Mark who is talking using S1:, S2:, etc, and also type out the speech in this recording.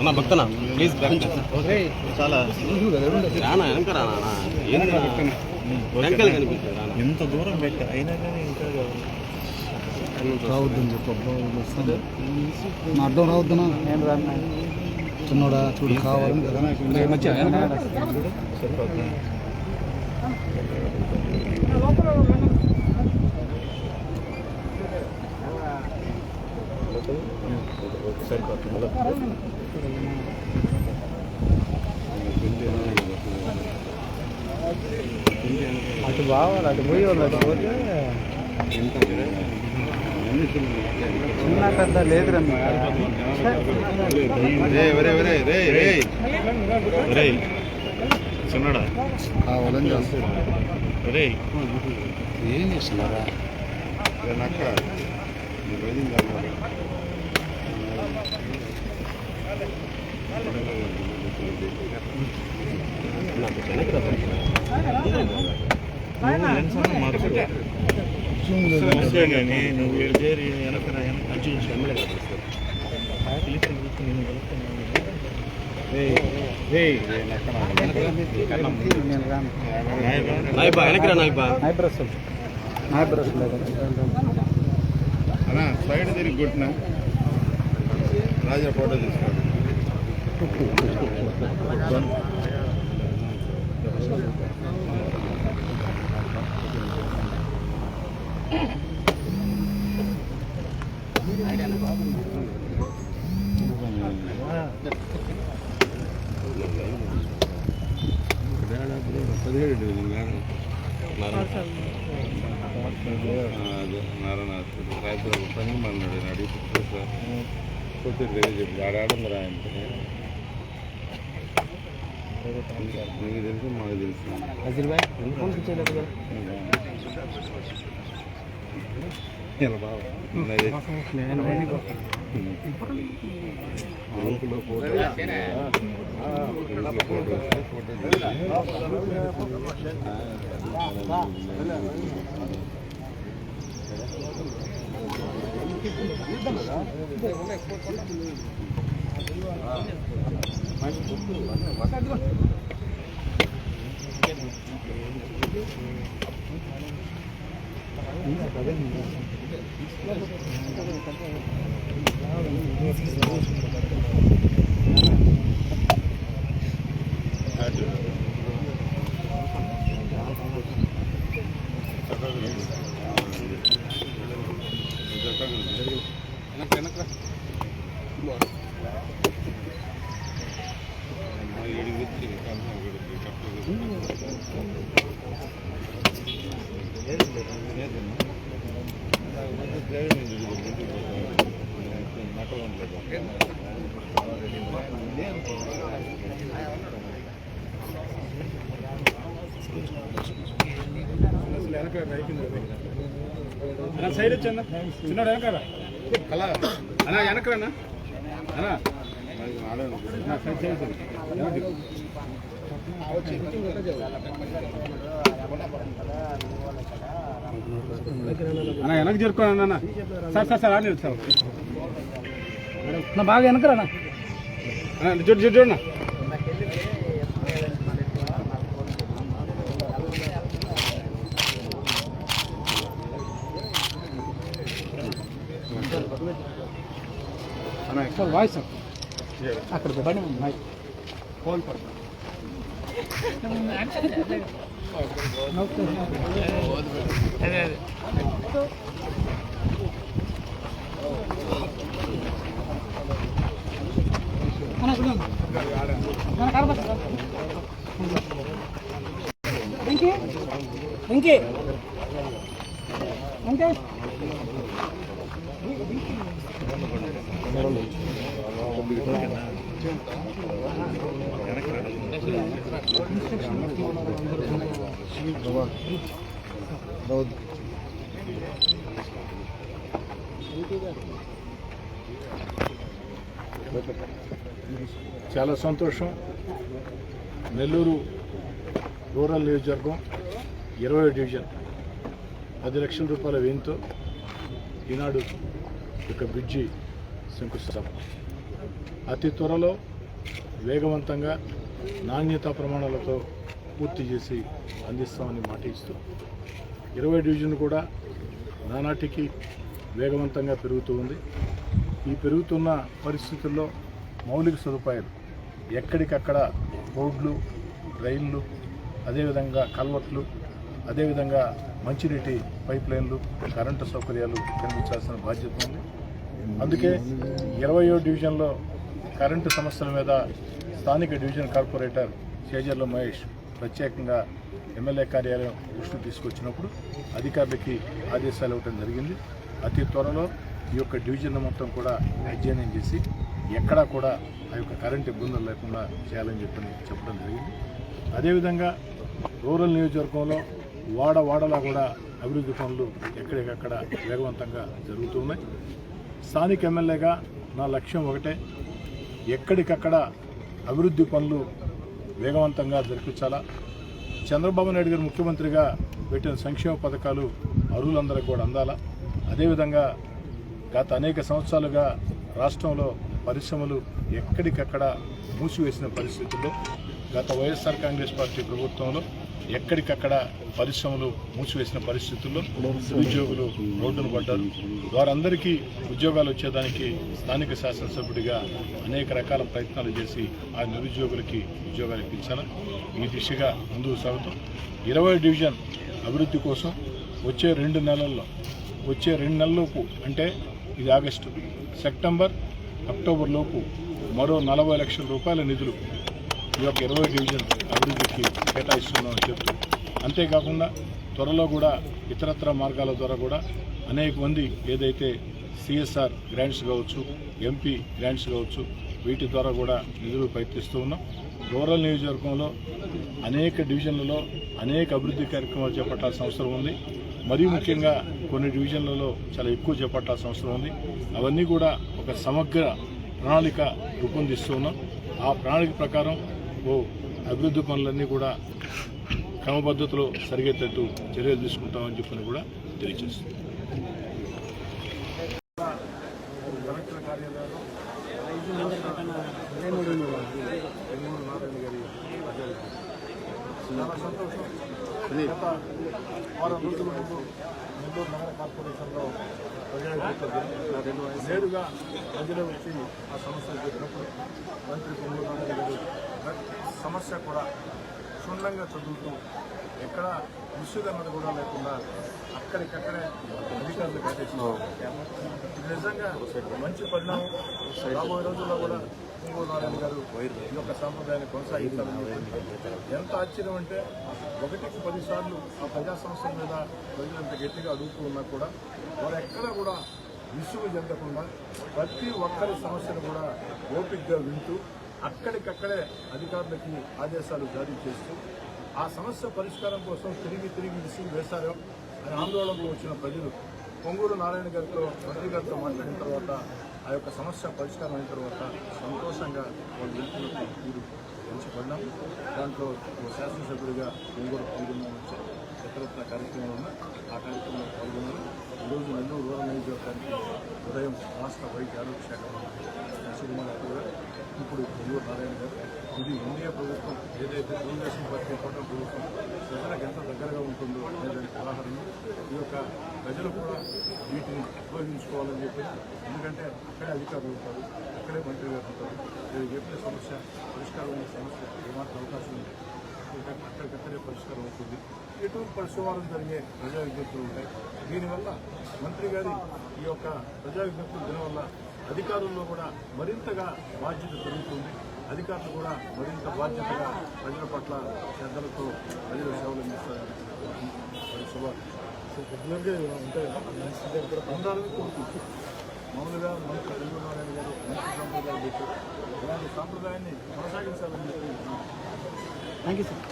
S1: అన్న భక్తనా? ప్లీజ్ చాలా. రానా వెనక రానా? వెనకాల కనిపిస్తుంది
S2: ఎంత దూరం పెట్టా? అయినా కానీ ఇంకా
S3: రావద్దని చెప్పబ్బా నా అడ్డం రావద్దనా? నేను రాను. చిన్నోడా చూడు కావాలని కదా.
S2: సరిపోతుంది.
S3: అటు బావాలి అటు పోయి వాళ్ళు అటు పోతే చిన్న పెద్ద
S2: రే చిన్నడా. రే
S3: ఏం చేస్తున్నారా?
S2: కానీ నువ్వు చేరి వెనక వెనక
S1: నాయబా వెనక్కి నాయబా
S3: నాయ బ్రష్
S2: అన్నా సైడ్ తిరిగి రాజా ఫోటో తీసుకోండి పదిహేడు నారాయణ రాయపురం పని మన్నాడు అడిగి సార్ కొత్తూరు దగ్గర ఆడాడు మరి ఆయన నీకు తెలుసు మాకు తెలుసు.
S3: అజిల్ భాయ్ ఫోన్ చేయలేదు కదా
S2: ఫోటో గ్రూపులో ఫోటో ఫోటో
S3: సైడ్ వచ్చా చిన్నోడు వెనకాల కళ అన్నా వెనకరా అన్నా అన్న? వెనక్కి చేరుకోండి అన్న సార్ సార్ సార్ ఆడి సార్ నా బాగా వెనకరా అన్న. చూడు చూడు చూడన్నా సార్ వాయిస్ అక్కడ బండి మైక్ ఫోన్ పడు ఇంకే
S2: వెంకీ
S4: చాలా సంతోషం. నెల్లూరు రూరల్ నియోజకవర్గం ఇరవై డివిజన్. పది లక్షల రూపాయల వ్యయంతో ఈనాడు ఒక బ్రిడ్జి శంకుస్థాపన. అతి త్వరలో వేగవంతంగా నాణ్యతా ప్రమాణాలతో పూర్తి చేసి అందిస్తామని మాట ఇస్తూ ఇరవై డివిజన్ కూడా నానాటికి వేగవంతంగా పెరుగుతూ ఉంది. ఈ పెరుగుతున్న పరిస్థితుల్లో మౌలిక సదుపాయాలు ఎక్కడికక్కడ రోడ్లు రైళ్ళు అదేవిధంగా కల్వర్ట్లు అదేవిధంగా మంచినీటి పైప్ లైన్లు కరెంటు సౌకర్యాలు కల్పించాల్సిన బాధ్యత ఉంది. అందుకే ఇరవయో డివిజన్లో కరెంటు సమస్యల మీద స్థానిక డివిజన్ కార్పొరేటర్ చేజర్ల మహేష్ ప్రత్యేకంగా ఎమ్మెల్యే కార్యాలయం దృష్టికి తీసుకొచ్చినప్పుడు అధికారులకి ఆదేశాలు ఇవ్వడం జరిగింది. అతి త్వరలో ఈ యొక్క డివిజన్ మొత్తం కూడా అధ్యయనం చేసి ఎక్కడా కూడా ఆ యొక్క కరెంట్ ఇబ్బందులు లేకుండా చేయాలని చెప్పని చెప్పడం జరిగింది. అదేవిధంగా రూరల్ నియోజకవర్గంలో వాడ వాడలా కూడా అభివృద్ధి పనులు ఎక్కడికక్కడ వేగవంతంగా జరుగుతున్నాయి స్థానిక ఎమ్మెల్యేగా నా లక్ష్యం ఒకటే ఎక్కడికక్కడ అభివృద్ధి పనులు వేగవంతంగా జరిపించాలా? చంద్రబాబు నాయుడు గారు ముఖ్యమంత్రిగా పెట్టిన సంక్షేమ పథకాలు అరువులందరికీ కూడా అందాలా? అదేవిధంగా గత అనేక సంవత్సరాలుగా రాష్ట్రంలో పరిశ్రమలు ఎక్కడికక్కడ మూసివేసిన పరిస్థితుల్లో గత వైఎస్ఆర్ కాంగ్రెస్ పార్టీ ప్రభుత్వంలో ఎక్కడికక్కడ పరిశ్రమలు మూసివేసిన పరిస్థితుల్లో ఉద్యోగులు రోడ్డును పడ్డారు. వారందరికీ ఉద్యోగాలు వచ్చేదానికి స్థానిక శాసనసభ్యుడిగా అనేక రకాల ప్రయత్నాలు చేసి ఆ నిరుద్యోగులకి ఉద్యోగాలు ఇప్పించాలి ఈ దిశగా ముందుకు సాగుతాం. ఇరవై డివిజన్ అభివృద్ధి కోసం వచ్చే రెండు నెలల్లో వచ్చే రెండు నెలల్లోపు అంటే ఇది ఆగస్టు సెప్టెంబర్ అక్టోబర్ లోపు మరో నలభై లక్షల రూపాయల నిధులు ఈ యొక్క ఇరవై డివిజన్ అభివృద్ధికి కేటాయిస్తున్నామని చెప్తూ అంతేకాకుండా త్వరలో కూడా ఇతరత్ర మార్గాల ద్వారా కూడా అనేక మంది ఏదైతే సిఎస్ఆర్ గ్రాంట్స్ కావచ్చు ఎంపీ గ్రాంట్స్ కావచ్చు వీటి ద్వారా కూడా నిధులు ప్రయత్నిస్తూ ఉన్నాం. రూరల్ నియోజకవర్గంలో అనేక డివిజన్లలో అనేక అభివృద్ధి కార్యక్రమాలు చేపట్టాల్సిన అవసరం ఉంది. మరీ ముఖ్యంగా కొన్ని డివిజన్లలో చాలా ఎక్కువ చేపట్టాల్సిన అవసరం ఉంది. అవన్నీ కూడా ఒక సమగ్ర ప్రణాళిక రూపొందిస్తూ ఉన్నాం. ఆ ప్రణాళిక ప్రకారం అభివృద్ధి పనులన్నీ కూడా క్రమపద్ధతిలో సరిగేటట్టు చర్యలు తీసుకుంటామని చెప్పని కూడా తెలియజేస్తుంది. చాలా సంతోషం గత వారం రోజుల ముందు నెల్లూరు నగర కార్పొరేషన్లో నేరుగా ప్రజలు వచ్చి ఆ సమస్యలు చెప్పినప్పుడు మంత్రి పొంగూరు గారు ప్రతి సమస్య కూడా క్షుణ్ణంగా చదువుతూ ఎక్కడ విసుగన్నది కూడా లేకుండా అక్కడికక్కడే అధికారులు కట్టేసినారు ఇది నిజంగా మంచి పరిణామం. రాబోయే రోజుల్లో కూడా ఇంకో నారాయణ గారు ఈ యొక్క సాంప్రదాయాన్ని కొనసాగిస్తారని ఎంత ఆశ్చర్యం అంటే ఒకటికి పదిసార్లు ఆ ప్రజా సంస్థల మీద ప్రజలు ఎంత గట్టిగా అడుగుతూ ఉన్నా కూడా వారు ఎక్కడ కూడా విసుగు చెందకుండా ప్రతి ఒక్కరి సమస్యను కూడా ఓపికగా వింటూ అక్కడికక్కడే అధికారులకి ఆదేశాలు జారీ చేస్తూ ఆ సమస్య పరిష్కారం కోసం తిరిగి తిరిగి విసుగు వేశారు. అని ఆందోళనకు వచ్చిన ప్రజలు పొంగూరు నారాయణ గారితో మంత్రి గారితో మాట్లాడిన తర్వాత ఆ యొక్క సమస్య పరిష్కారం అయిన తర్వాత సంతోషంగా వాళ్ళు వెళ్తున్నట్టు మీరు పెంచబడ్డాం దాంట్లో శాసనసభ్యుడిగా పొంగూరు పాల్గొన్నాం ఇతరత్న కార్యక్రమాలు కార్యక్రమంలో పాల్గొన్నారు ఈరోజు నెల్లూరు రూరల్ నియోజకవర్గానికి ఉదయం రాష్ట్ర వైద్య ఆరోగ్య శాఖ మంత్రి శ్రీమతి ఇప్పుడు పొంగూరు నారాయణ గారు. ఇది ఇండియా ప్రభుత్వం ఏదైతే తెలుగుదేశం పార్టీ కూటమి ప్రభుత్వం ప్రజలకు ఎంత దగ్గరగా ఉంటుందో అనేదానికి ఉదాహరణ. ఈ యొక్క ప్రజలు కూడా వీటిని ఉపయోగించుకోవాలని చెప్పి ఎందుకంటే అక్కడే అధికారులు ఉంటారు అక్కడే మంత్రి గారు ఉంటారు. మీరు చెప్పే సమస్య పరిష్కారం సమస్య ఏమాత్రం అవకాశం ఉంది అక్కడికక్కడే పరిష్కారం అవుతుంది. ఎటువంటి పరిశుభారం జరిగే ప్రజా విజ్ఞప్తులు ఉంటాయి? దీనివల్ల మంత్రి గారి ఈ యొక్క ప్రజా విజ్ఞప్తులు దీనివల్ల అధికారుల్లో కూడా మరింతగా బాధ్యత పెరుగుతుంది. అధికారులు కూడా మరింత బాధ్యతగా ప్రజల పట్ల శ్రద్ధలతో ప్రజల సేవలు అందిస్తారని మరి శుభ కోరుకుంటున్నాను మామూలుగా మంత్రి చంద్రబాబు గారు మంచి సాంప్రదాయాలు పెట్టారు సాంప్రదాయాన్ని కొనసాగించాలని చెప్పి
S3: Thank you.